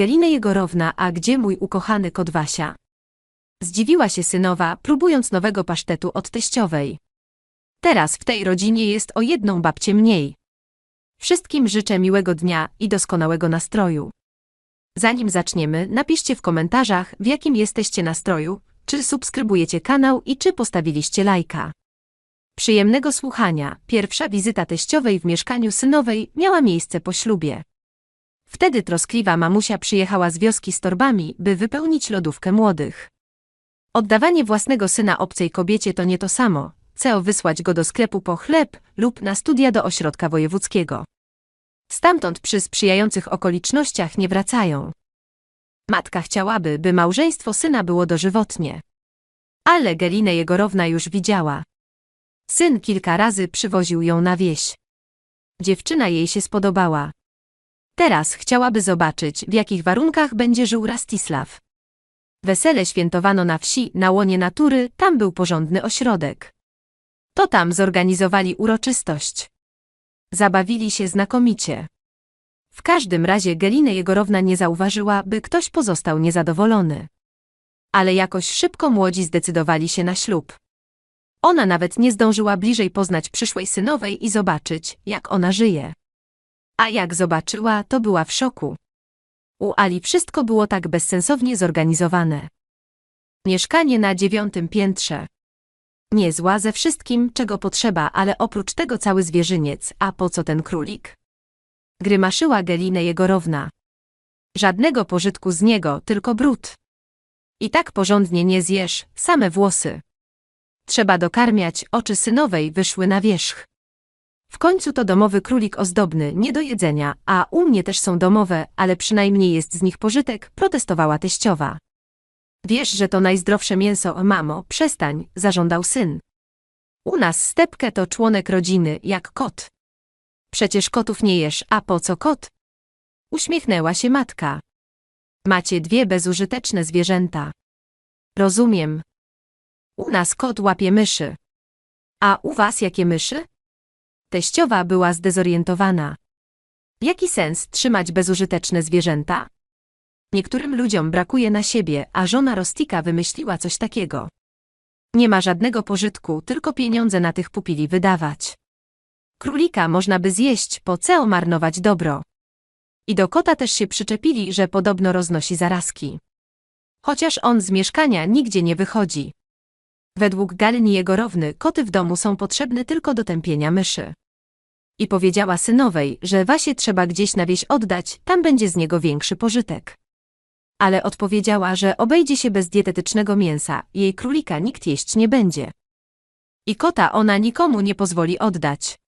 Gelinę Jegorowna, a gdzie mój ukochany kot Wasia? Zdziwiła się synowa, próbując nowego pasztetu od teściowej. Teraz w tej rodzinie jest o jedną babcię mniej. Wszystkim życzę miłego dnia i doskonałego nastroju. Zanim zaczniemy, napiszcie w komentarzach, w jakim jesteście nastroju, czy subskrybujecie kanał i czy postawiliście lajka. Przyjemnego słuchania. Pierwsza wizyta teściowej w mieszkaniu synowej miała miejsce po ślubie. Wtedy troskliwa mamusia przyjechała z wioski z torbami, by wypełnić lodówkę młodych. Oddawanie własnego syna obcej kobiecie to nie to samo, co wysłać go do sklepu po chleb lub na studia do ośrodka wojewódzkiego. Stamtąd przy sprzyjających okolicznościach nie wracają. Matka chciałaby, by małżeństwo syna było dożywotnie. Ale Gelinę Jegorowna już widziała. Syn kilka razy przywoził ją na wieś. Dziewczyna jej się spodobała. Teraz chciałaby zobaczyć, w jakich warunkach będzie żył Rastisław. Wesele świętowano na wsi, na łonie natury, tam był porządny ośrodek. To tam zorganizowali uroczystość. Zabawili się znakomicie. W każdym razie Gelinę Jegorowna nie zauważyła, by ktoś pozostał niezadowolony. Ale jakoś szybko młodzi zdecydowali się na ślub. Ona nawet nie zdążyła bliżej poznać przyszłej synowej i zobaczyć, jak ona żyje. A jak zobaczyła, to była w szoku. U Ali wszystko było tak bezsensownie zorganizowane. Mieszkanie na dziewiątym piętrze. Niezła ze wszystkim, czego potrzeba, ale oprócz tego cały zwierzyniec, a po co ten królik? Grymaszyła Gelinę Jegorowna. Żadnego pożytku z niego, tylko brud. I tak porządnie nie zjesz, same włosy. Trzeba dokarmiać, oczy synowej wyszły na wierzch. W końcu to domowy królik ozdobny, nie do jedzenia, a u mnie też są domowe, ale przynajmniej jest z nich pożytek, protestowała teściowa. Wiesz, że to najzdrowsze mięso, mamo, przestań, zażądał syn. U nas stepkę to członek rodziny, jak kot. Przecież kotów nie jesz, a po co kot? Uśmiechnęła się matka. Macie dwie bezużyteczne zwierzęta. Rozumiem. U nas kot łapie myszy. A u was jakie myszy? Teściowa była zdezorientowana. Jaki sens trzymać bezużyteczne zwierzęta? Niektórym ludziom brakuje na siebie, a żona Rostika wymyśliła coś takiego. Nie ma żadnego pożytku, tylko pieniądze na tych pupili wydawać. Królika można by zjeść, po co marnować dobro. I do kota też się przyczepili, że podobno roznosi zarazki. Chociaż on z mieszkania nigdzie nie wychodzi. Według Galini Jegorowny koty w domu są potrzebne tylko do tępienia myszy. I powiedziała synowej, że Wasie trzeba gdzieś na wieś oddać, tam będzie z niego większy pożytek. Ale odpowiedziała, że obejdzie się bez dietetycznego mięsa, jej królika nikt jeść nie będzie. I kota ona nikomu nie pozwoli oddać.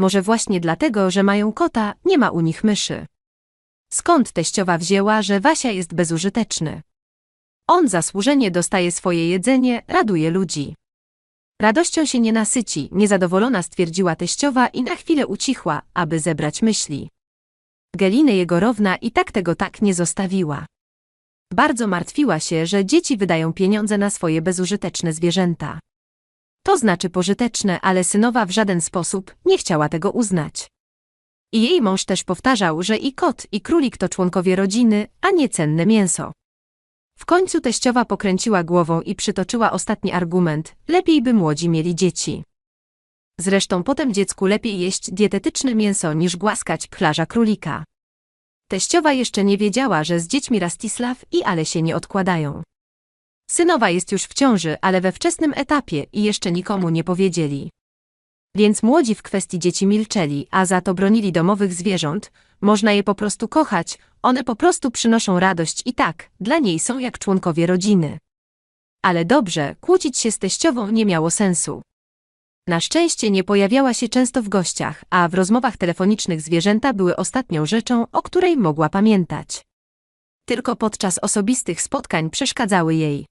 Może właśnie dlatego, że mają kota, nie ma u nich myszy. Skąd teściowa wzięła, że Wasia jest bezużyteczny? On zasłużenie dostaje swoje jedzenie, raduje ludzi. Radością się nie nasyci, niezadowolona stwierdziła teściowa i na chwilę ucichła, aby zebrać myśli. Gelinę Jegorowna i tak tego tak nie zostawiła. Bardzo martwiła się, że dzieci wydają pieniądze na swoje bezużyteczne zwierzęta. To znaczy pożyteczne, ale synowa w żaden sposób nie chciała tego uznać. I jej mąż też powtarzał, że i kot, i królik to członkowie rodziny, a nie cenne mięso. W końcu teściowa pokręciła głową i przytoczyła ostatni argument, lepiej by młodzi mieli dzieci. Zresztą potem dziecku lepiej jeść dietetyczne mięso niż głaskać plarza królika. Teściowa jeszcze nie wiedziała, że z dziećmi Rastisław i Ale się nie odkładają. Synowa jest już w ciąży, ale we wczesnym etapie i jeszcze nikomu nie powiedzieli. Więc młodzi w kwestii dzieci milczeli, a za to bronili domowych zwierząt, można je po prostu kochać, one po prostu przynoszą radość i tak, dla niej są jak członkowie rodziny. Ale dobrze, kłócić się z teściową nie miało sensu. Na szczęście nie pojawiała się często w gościach, a w rozmowach telefonicznych zwierzęta były ostatnią rzeczą, o której mogła pamiętać. Tylko podczas osobistych spotkań przeszkadzały jej.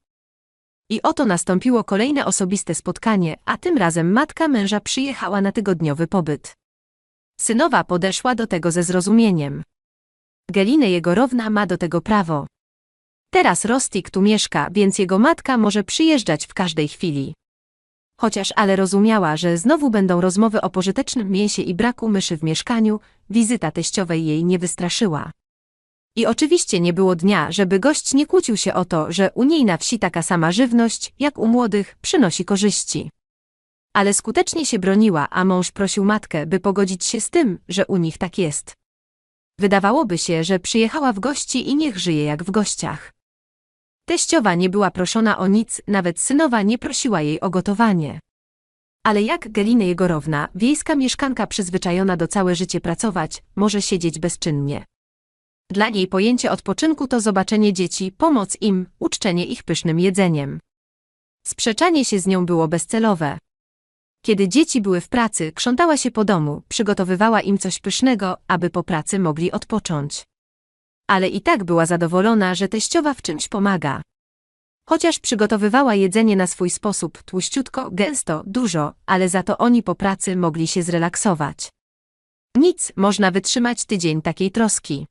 I oto nastąpiło kolejne osobiste spotkanie, a tym razem matka męża przyjechała na tygodniowy pobyt. Synowa podeszła do tego ze zrozumieniem. Gelinę Jegorowna ma do tego prawo. Teraz Rostik tu mieszka, więc jego matka może przyjeżdżać w każdej chwili. Chociaż ale rozumiała, że znowu będą rozmowy o pożytecznym mięsie i braku myszy w mieszkaniu, wizyta teściowej jej nie wystraszyła. I oczywiście nie było dnia, żeby gość nie kłócił się o to, że u niej na wsi taka sama żywność, jak u młodych, przynosi korzyści. Ale skutecznie się broniła, a mąż prosił matkę, by pogodzić się z tym, że u nich tak jest. Wydawałoby się, że przyjechała w gości i niech żyje jak w gościach. Teściowa nie była proszona o nic, nawet synowa nie prosiła jej o gotowanie. Ale jak Gelina Jegorowna, wiejska mieszkanka przyzwyczajona do całe życie pracować, może siedzieć bezczynnie. Dla niej pojęcie odpoczynku to zobaczenie dzieci, pomoc im, uczczenie ich pysznym jedzeniem. Sprzeczanie się z nią było bezcelowe. Kiedy dzieci były w pracy, krzątała się po domu, przygotowywała im coś pysznego, aby po pracy mogli odpocząć. Ale i tak była zadowolona, że teściowa w czymś pomaga. Chociaż przygotowywała jedzenie na swój sposób, tłuściutko, gęsto, dużo, ale za to oni po pracy mogli się zrelaksować. Nic, można wytrzymać tydzień takiej troski.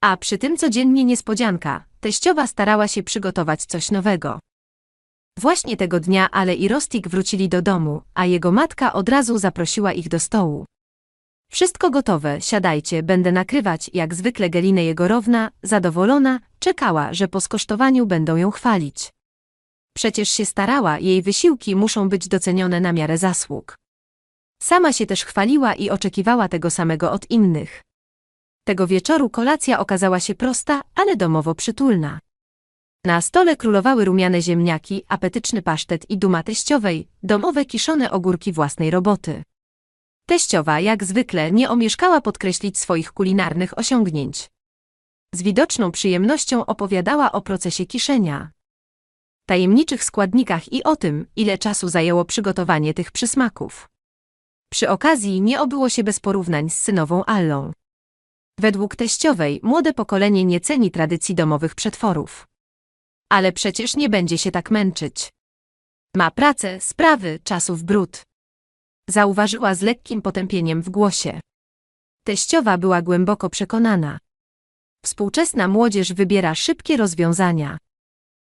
A przy tym codziennie niespodzianka, teściowa starała się przygotować coś nowego. Właśnie tego dnia Ale i Rostik wrócili do domu, a jego matka od razu zaprosiła ich do stołu. Wszystko gotowe, siadajcie, będę nakrywać, jak zwykle Gelinę Jegorowna, zadowolona, czekała, że po skosztowaniu będą ją chwalić. Przecież się starała, jej wysiłki muszą być docenione na miarę zasług. Sama się też chwaliła i oczekiwała tego samego od innych. Tego wieczoru kolacja okazała się prosta, ale domowo przytulna. Na stole królowały rumiane ziemniaki, apetyczny pasztet i duma teściowej, domowe kiszone ogórki własnej roboty. Teściowa, jak zwykle, nie omieszkała podkreślić swoich kulinarnych osiągnięć. Z widoczną przyjemnością opowiadała o procesie kiszenia, tajemniczych składnikach i o tym, ile czasu zajęło przygotowanie tych przysmaków. Przy okazji nie obyło się bez porównań z synową Allą. Według teściowej młode pokolenie nie ceni tradycji domowych przetworów. Ale przecież nie będzie się tak męczyć. Ma pracę, sprawy, czasu w brud. Zauważyła z lekkim potępieniem w głosie. Teściowa była głęboko przekonana. Współczesna młodzież wybiera szybkie rozwiązania.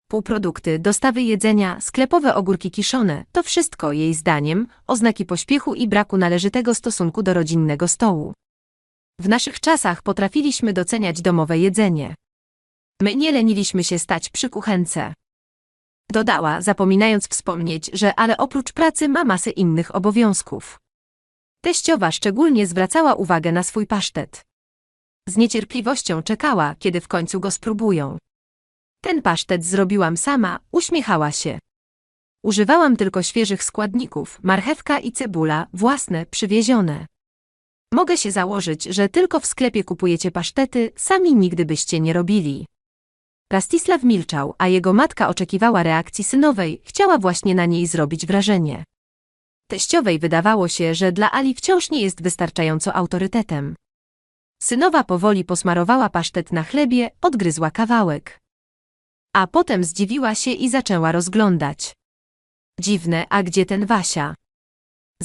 Półprodukty, dostawy jedzenia, sklepowe ogórki kiszone to wszystko jej zdaniem oznaki pośpiechu i braku należytego stosunku do rodzinnego stołu. W naszych czasach potrafiliśmy doceniać domowe jedzenie. My nie leniliśmy się stać przy kuchence. Dodała, zapominając wspomnieć, że ale oprócz pracy ma masę innych obowiązków. Teściowa szczególnie zwracała uwagę na swój pasztet. Z niecierpliwością czekała, kiedy w końcu go spróbują. Ten pasztet zrobiłam sama, uśmiechała się. Używałam tylko świeżych składników, marchewka i cebula, własne, przywiezione. Mogę się założyć, że tylko w sklepie kupujecie pasztety, sami nigdy byście nie robili. Rastisław milczał, a jego matka oczekiwała reakcji synowej, chciała właśnie na niej zrobić wrażenie. Teściowej wydawało się, że dla Ali wciąż nie jest wystarczająco autorytetem. Synowa powoli posmarowała pasztet na chlebie, odgryzła kawałek. A potem zdziwiła się i zaczęła rozglądać. Dziwne, a gdzie ten Wasia?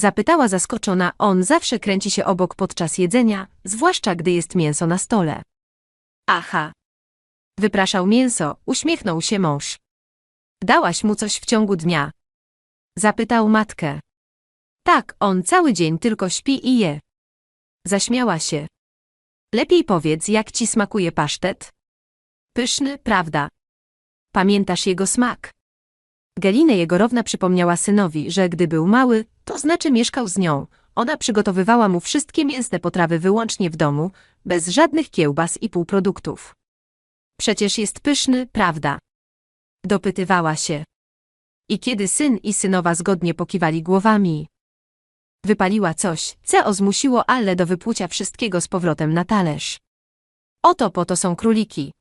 Zapytała zaskoczona, on zawsze kręci się obok podczas jedzenia, zwłaszcza gdy jest mięso na stole. Aha. Wypraszał mięso, uśmiechnął się mąż. Dałaś mu coś w ciągu dnia? Zapytał matkę. Tak, on cały dzień tylko śpi i je. Zaśmiała się. Lepiej powiedz, jak ci smakuje pasztet? Pyszny, prawda? Pamiętasz jego smak? Gelinę Jegorowna przypomniała synowi, że gdy był mały, to znaczy mieszkał z nią. Ona przygotowywała mu wszystkie mięsne potrawy wyłącznie w domu, bez żadnych kiełbas i półproduktów. Przecież jest pyszny, prawda? Dopytywała się. I kiedy syn i synowa zgodnie pokiwali głowami, wypaliła coś, co zmusiło Alle do wypłucia wszystkiego z powrotem na talerz. Oto po to są króliki.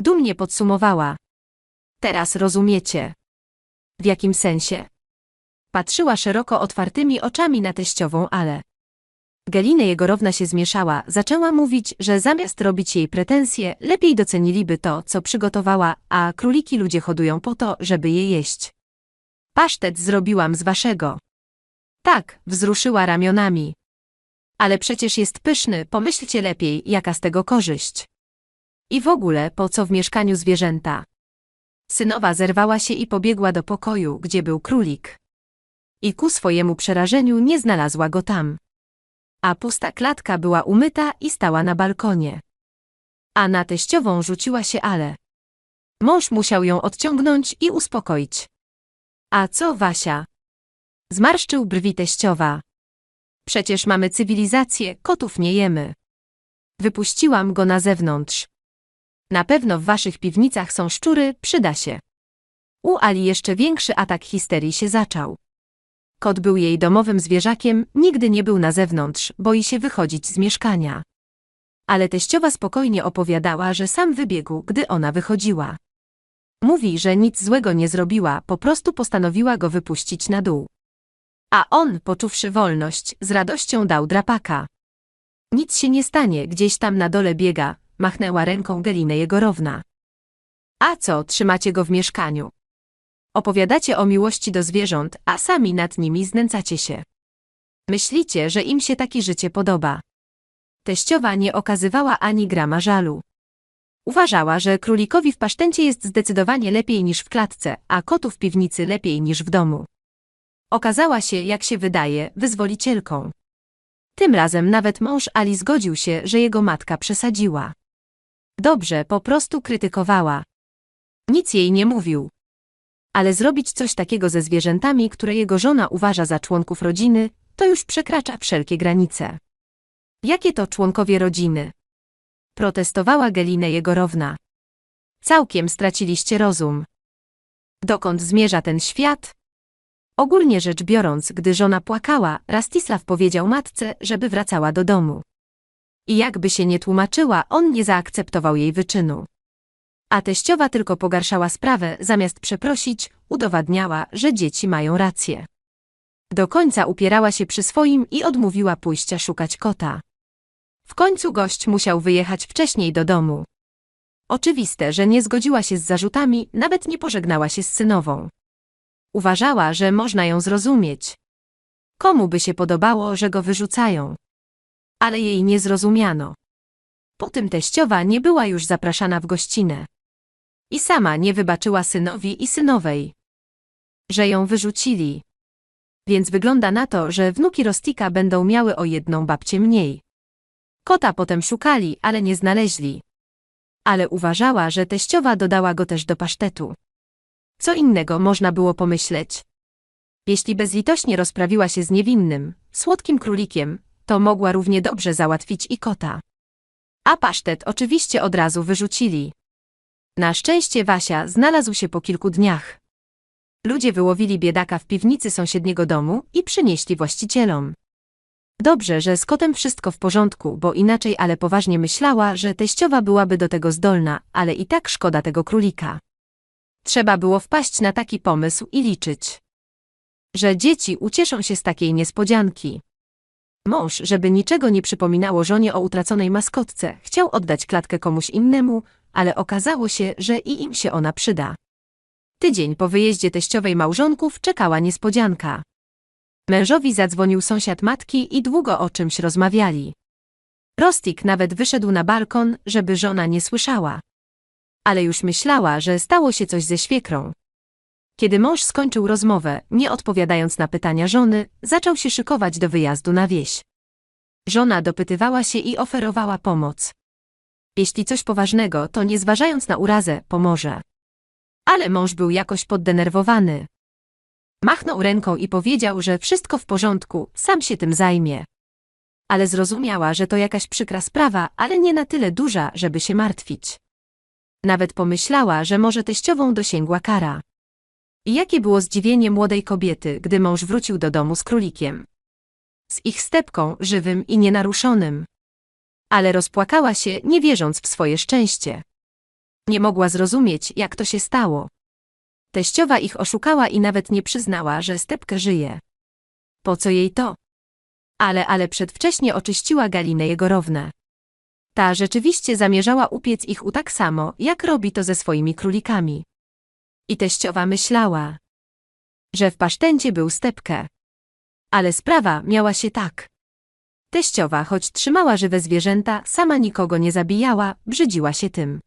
Dumnie podsumowała. Teraz rozumiecie. W jakim sensie? Patrzyła szeroko otwartymi oczami na teściową Ale. Gelinę Jegorowna się zmieszała, zaczęła mówić, że zamiast robić jej pretensje, lepiej doceniliby to, co przygotowała, a króliki ludzie hodują po to, żeby je jeść. Pasztet zrobiłam z waszego. Tak, wzruszyła ramionami. Ale przecież jest pyszny, pomyślcie lepiej, jaka z tego korzyść. I w ogóle, po co w mieszkaniu zwierzęta? Synowa zerwała się i pobiegła do pokoju, gdzie był królik. I ku swojemu przerażeniu nie znalazła go tam. A pusta klatka była umyta i stała na balkonie. A na teściową rzuciła się ale. Mąż musiał ją odciągnąć i uspokoić. A co Wasia? Zmarszczył brwi teściowa. Przecież mamy cywilizację, kotów nie jemy. Wypuściłam go na zewnątrz. Na pewno w waszych piwnicach są szczury, przyda się. U Ali jeszcze większy atak histerii się zaczął. Kot był jej domowym zwierzakiem, nigdy nie był na zewnątrz, boi się wychodzić z mieszkania. Ale teściowa spokojnie opowiadała, że sam wybiegł, gdy ona wychodziła. Mówi, że nic złego nie zrobiła, po prostu postanowiła go wypuścić na dół. A on, poczuwszy wolność, z radością dał drapaka. Nic się nie stanie, gdzieś tam na dole biega, machnęła ręką Gelinę Jegorowna. A co, trzymacie go w mieszkaniu? Opowiadacie o miłości do zwierząt, a sami nad nimi znęcacie się. Myślicie, że im się takie życie podoba. Teściowa nie okazywała ani grama żalu. Uważała, że królikowi w pasztencie jest zdecydowanie lepiej niż w klatce, a kotu w piwnicy lepiej niż w domu. Okazała się, jak się wydaje, wyzwolicielką. Tym razem nawet mąż Ali zgodził się, że jego matka przesadziła. Dobrze, po prostu krytykowała. Nic jej nie mówił. Ale zrobić coś takiego ze zwierzętami, które jego żona uważa za członków rodziny, to już przekracza wszelkie granice. Jakie to członkowie rodziny? Protestowała Gelinę Jegorowna. Całkiem straciliście rozum. Dokąd zmierza ten świat? Ogólnie rzecz biorąc, gdy żona płakała, Rastisław powiedział matce, żeby wracała do domu. I jakby się nie tłumaczyła, on nie zaakceptował jej wyczynu. A teściowa tylko pogarszała sprawę, zamiast przeprosić, udowadniała, że dzieci mają rację. Do końca upierała się przy swoim i odmówiła pójścia szukać kota. W końcu gość musiał wyjechać wcześniej do domu. Oczywiste, że nie zgodziła się z zarzutami, nawet nie pożegnała się z synową. Uważała, że można ją zrozumieć. Komu by się podobało, że go wyrzucają? Ale jej nie zrozumiano. Po tym teściowa nie była już zapraszana w gościnę. I sama nie wybaczyła synowi i synowej. Że ją wyrzucili. Więc wygląda na to, że wnuki Rostika będą miały o jedną babcię mniej. Kota potem szukali, ale nie znaleźli. Ale uważała, że teściowa dodała go też do pasztetu. Co innego można było pomyśleć? Jeśli bezlitośnie rozprawiła się z niewinnym, słodkim królikiem, to mogła równie dobrze załatwić i kota. A pasztet oczywiście od razu wyrzucili. Na szczęście Wasia znalazł się po kilku dniach. Ludzie wyłowili biedaka w piwnicy sąsiedniego domu i przynieśli właścicielom. Dobrze, że z kotem wszystko w porządku, bo inaczej ale poważnie myślała, że teściowa byłaby do tego zdolna, ale i tak szkoda tego królika. Trzeba było wpaść na taki pomysł i liczyć, że dzieci ucieszą się z takiej niespodzianki. Mąż, żeby niczego nie przypominało żonie o utraconej maskotce, chciał oddać klatkę komuś innemu, ale okazało się, że i im się ona przyda. Tydzień po wyjeździe teściowej małżonków czekała niespodzianka. Mężowi zadzwonił sąsiad matki i długo o czymś rozmawiali. Rostik nawet wyszedł na balkon, żeby żona nie słyszała. Ale już myślała, że stało się coś ze świekrą. Kiedy mąż skończył rozmowę, nie odpowiadając na pytania żony, zaczął się szykować do wyjazdu na wieś. Żona dopytywała się i oferowała pomoc. Jeśli coś poważnego, to nie zważając na urazę, pomoże. Ale mąż był jakoś poddenerwowany. Machnął ręką i powiedział, że wszystko w porządku, sam się tym zajmie. Ale zrozumiała, że to jakaś przykra sprawa, ale nie na tyle duża, żeby się martwić. Nawet pomyślała, że może teściową dosięgła kara. I jakie było zdziwienie młodej kobiety, gdy mąż wrócił do domu z królikiem. Z ich stepką, żywym i nienaruszonym. Ale rozpłakała się, nie wierząc w swoje szczęście. Nie mogła zrozumieć, jak to się stało. Teściowa ich oszukała i nawet nie przyznała, że stepkę żyje. Po co jej to? Ale, ale przedwcześnie oczyściła Galinę Jegorowne. Ta rzeczywiście zamierzała upiec ich u tak samo, jak robi to ze swoimi królikami. I teściowa myślała, że w pasztencie był stepkę. Ale sprawa miała się tak. Teściowa, choć trzymała żywe zwierzęta, sama nikogo nie zabijała, brzydziła się tym.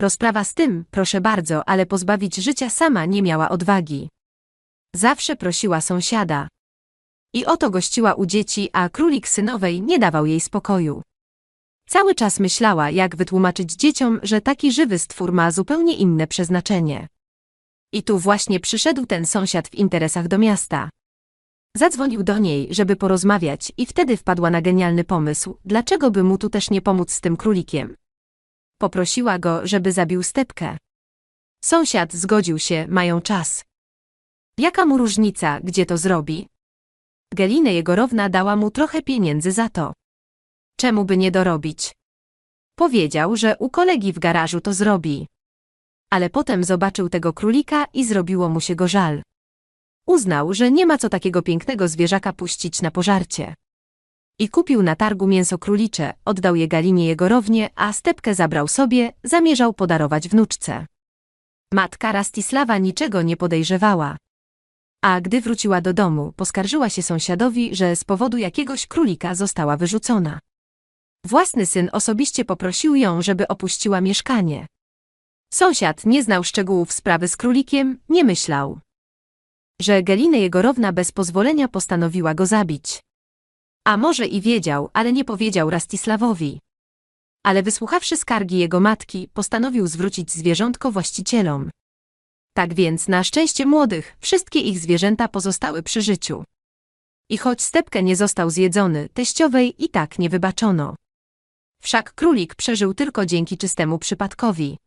Rozprawa z tym, proszę bardzo, ale pozbawić życia sama nie miała odwagi. Zawsze prosiła sąsiada. I oto gościła u dzieci, a królik synowej nie dawał jej spokoju. Cały czas myślała, jak wytłumaczyć dzieciom, że taki żywy stwór ma zupełnie inne przeznaczenie. I tu właśnie przyszedł ten sąsiad w interesach do miasta. Zadzwonił do niej, żeby porozmawiać i wtedy wpadła na genialny pomysł, dlaczego by mu tu też nie pomóc z tym królikiem. Poprosiła go, żeby zabił stepkę. Sąsiad zgodził się, mają czas. Jaka mu różnica, gdzie to zrobi? Gelinę Jegorowna dała mu trochę pieniędzy za to. Czemu by nie dorobić? Powiedział, że u kolegi w garażu to zrobi. Ale potem zobaczył tego królika i zrobiło mu się go żal. Uznał, że nie ma co takiego pięknego zwierzaka puścić na pożarcie. I kupił na targu mięso królicze, oddał je Galinie Jegorownie, a stepkę zabrał sobie, zamierzał podarować wnuczce. Matka Rastisława niczego nie podejrzewała. A gdy wróciła do domu, poskarżyła się sąsiadowi, że z powodu jakiegoś królika została wyrzucona. Własny syn osobiście poprosił ją, żeby opuściła mieszkanie. Sąsiad nie znał szczegółów sprawy z królikiem, nie myślał, że Gelinę Jegorowna bez pozwolenia postanowiła go zabić. A może i wiedział, ale nie powiedział Rastisławowi. Ale wysłuchawszy skargi jego matki, postanowił zwrócić zwierzątko właścicielom. Tak więc, na szczęście młodych, wszystkie ich zwierzęta pozostały przy życiu. I choć stepkę nie został zjedzony, teściowej i tak nie wybaczono. Wszak królik przeżył tylko dzięki czystemu przypadkowi.